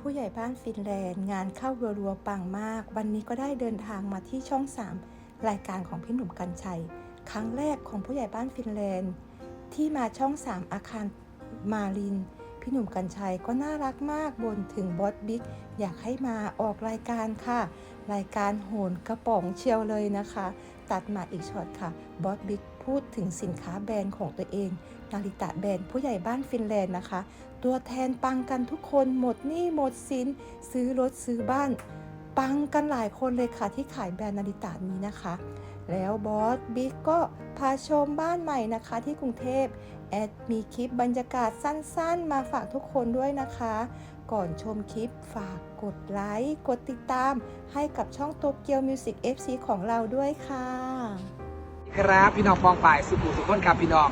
ผู้ใหญ่บ้านฟินแลนด์งานเข้ารัวๆปังมาก วันนี้ก็ได้เดินทางมาที่ช่อง 3 รายการของพี่หนุ่มกัญชัย ครั้งแรกของผู้ใหญ่บ้านฟินแลนด์ ที่มาช่อง 3 อาคารมาริน พี่หนุ่มกัญชัยก็น่ารักมากบนถึงบอสบิ๊กอยากให้มาออกรายการค่ะ รายการโหนกระป๋องเชียวเลยนะคะ ตัดมาอีกช็อตค่ะบอสบิ๊กพูดถึงสินค้าแบรนด์ของตัวเอง นาริตะแบนผู้ใหญ่บ้านฟินแลนด์นะคะ ตัวแทนปังกันทุกคนหมดหนี้หมดสินซื้อรถซื้อบ้าน ปังกันหลายคนเลยค่ะที่ขายแบรนด์นาริตะนี้นะคะ แล้วบอสบิ๊กก็พาชมบ้านใหม่นะคะที่กรุงเทพแอดมีคลิปบรรยากาศสั้นๆ มาฝากทุกคนด้วยนะคะ ก่อนชมคลิปฝากกดไลค์กดติดตาม ให้กับช่องโตเกียวมิวสิก FC ของเราด้วยค่ะ ครับพี่น้องปองฝ่ายสุขุมสุขคนครับพี่น้อง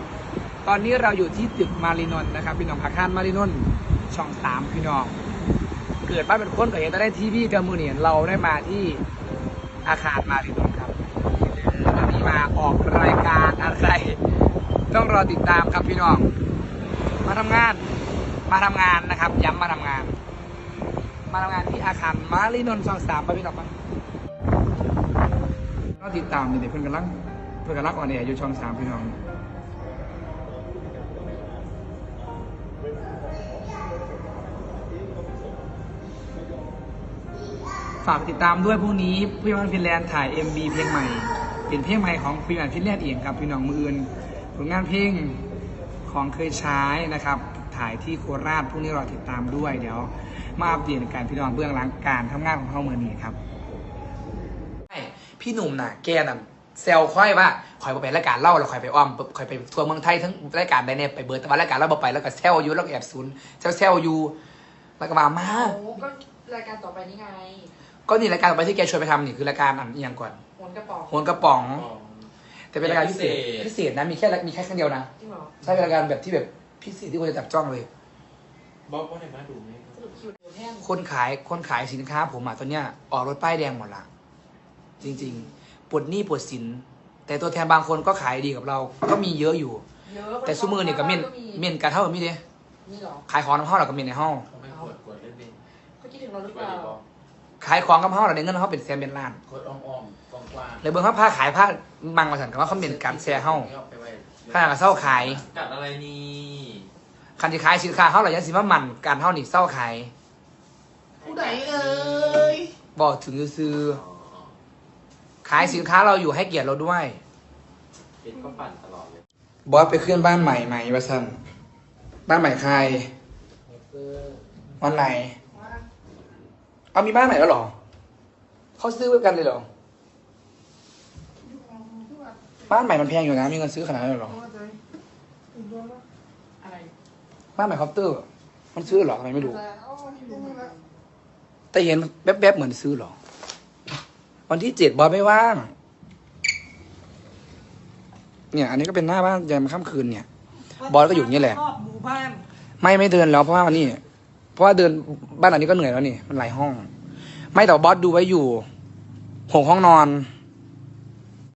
ตอนนี้เราอยู่ที่ตึกมารีนนท์นะครับพี่น้องอาคารมารีนนท์ช่องสามพี่น้อง เกิดมาเป็นคนก็เห็นได้ทีวีกับมือเนี่ยเราได้มาที่อาคารมารีนนท์ครับวันนี้มาออกรายการอะไรต้องรอติดตามครับพี่น้อง มาทำงานมาทำงานนะครับ ย้ำมาทำงาน มาทำงานที่อาคารมารีนนท์ช่องสามไปพี่น้องมาก็ติดตามนี่เดี๋ยวเพื่อนกำลังเพื่อนกำลังออนแอร์อยู่ช่องสามพี่น้อง ฝากติดตามด้วยพรุ่งนี้พี่วันฟินแลนด์ถ่าย MV เพลงใหม่ เป็นเพลงใหม่ของพี่วันฟินแลนด์เองครับพี่น้องมืออื่นผลงานเพลงของเคยใช้นะครับ ถ่ายที่โคราชพรุ่งนี้รอติดตามด้วยเดี๋ยว มาอัปเดตการพี่น้องเบื้องหลังการทำงานของเขาเมือนี้ครับพี่หนุ่มน่ะแกน่ะเซลค่อยว่าคอยไปเป็นรายการเล่าแล้วคอยไปอ้อมคอยไปทัวร์เมืองไทยทั้งรายการใดเนี่ยไปเบิร์ดแต่ว่ารายการเราไปแล้วก็เซลอยู่แล้วก็แอบศูนเซลเซลอยู่แล้วก็มามา รายการต่อไปนี้ไงก็นี่รายการต่อไปที่แกชวนไปทำนี่คือรายการอันอหย่างก่อนหนกระป๋องโหนกระป๋อง แต่เป็นรายการพิเศษพิเศษนะมีแค่มีแค่ครั้งเดียวนะจริงเหรอใช่เป็นรายการแบบที่แบบพิเศษที่คนจะจับจ้องเลย บอกว่าไหนมาดูไหมสรุปคิวเดียวแห้งคนขายคนขายสินค้าผมอะตอนเนี้ยออกรถป้ายแดงหมดละจริงๆปวดหนี้ปวดสิน แต่ตัวแทนบางคนก็ขายดีกับเรา ก็มีเยอะอยู่ เยอะแต่ซูมือเนี่ยกับเม่นเม่นกันเท่ากับมีเด้มีเหรอขายของน้ำห้าเรากับเม่นในห้อง เขาไม่กดกดเล่นดิ เขาคิดถึงเราหรือกเปดล่าดีบอกขายของกับห้าเราในเงินเขาเป็นแสนเป็นล้านกดอ้อมๆกว้างๆเลยเบิ่งเขาผ้าขายผ้าบางมาสั่นกับว่าเขาเป็นการแชร์ห้าไปไว้ผ้ากับเศร้าขายกัดอะไรนี่คันที่ขายสินค้าเขาเรายังสิมามันการเท่านี่เศร้าขายผู้ใดเอ่ยบอกถึงซื้อๆขายสินค้าเราอยู่ให้เกียรติเราด้วยเป็นก็ปั่นตลอดเลยบอสไปขึ้นบ้านใหม่ไหมวะสันบ้านใหม่ใครวันไหน เอามีบ้านใหม่แล้วเหรอเขาซื้อไว้กันเลยเหรอ บ้านใหม่มันแพงอยู่นะ มีเงินซื้อขนาดนั้นเลยเหรอ อะไรบ้านใหม่คอปเตอร์ มันซื้อเหรอทำไมไม่รู้ แต่เห็นแวบๆเหมือนซื้อเหรอ วันที่เจ็ดบอสไม่ว่าง เนี่ย อันนี้ก็เป็นหน้าบ้านยามค่ำคืนเนี่ย บอสก็อยู่อย่างนี้แหละรอบหมู่บ้าน ไม่ไม่เดินแล้วเพราะว่าวันนี้ เพราะว่าเดินบ้านหลังนี้ก็เหนื่อยแล้วนี่ มันหลายห้อง ไม่แต่บอสดูไว้อยู่หกห้องนอน